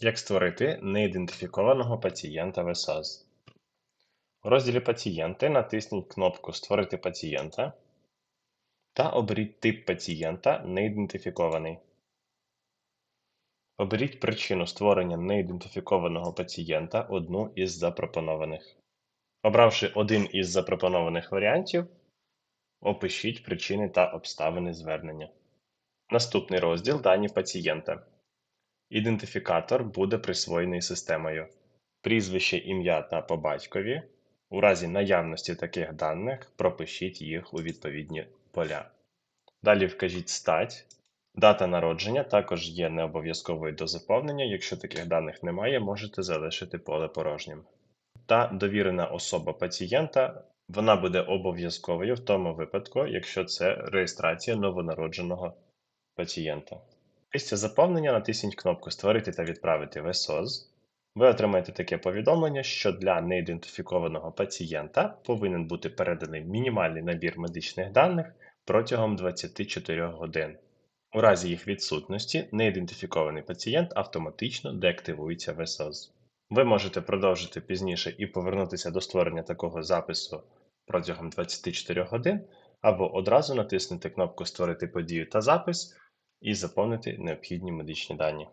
Як створити неідентифікованого пацієнта в ЕСАЗ? У розділі Пацієнти натисніть кнопку Створити пацієнта та оберіть тип пацієнта неідентифікований. Оберіть причину створення неідентифікованого пацієнта одну із запропонованих. Обравши один із запропонованих варіантів, опишіть причини та обставини звернення. Наступний розділ Дані пацієнта. Ідентифікатор буде присвоєний системою. Прізвище, ім'я та по батькові. У разі наявності таких даних пропишіть їх у відповідні поля. Далі вкажіть стать. Дата народження також є необов'язковою до заповнення. Якщо таких даних немає, можете залишити поле порожнім. Та довірена особа пацієнта вона буде обов'язковою в тому випадку, якщо це реєстрація новонародженого пацієнта. Після заповнення натисніть кнопку Створити та відправити в ЕСОЗ. Ви отримаєте таке повідомлення, що для неідентифікованого пацієнта повинен бути переданий мінімальний набір медичних даних протягом 24 годин. У разі їх відсутності неідентифікований пацієнт автоматично деактивується в ЕСОЗ. Ви можете продовжити пізніше і повернутися до створення такого запису протягом 24 годин, або одразу натиснути кнопку Створити подію та запис і заповнити необхідні медичні дані.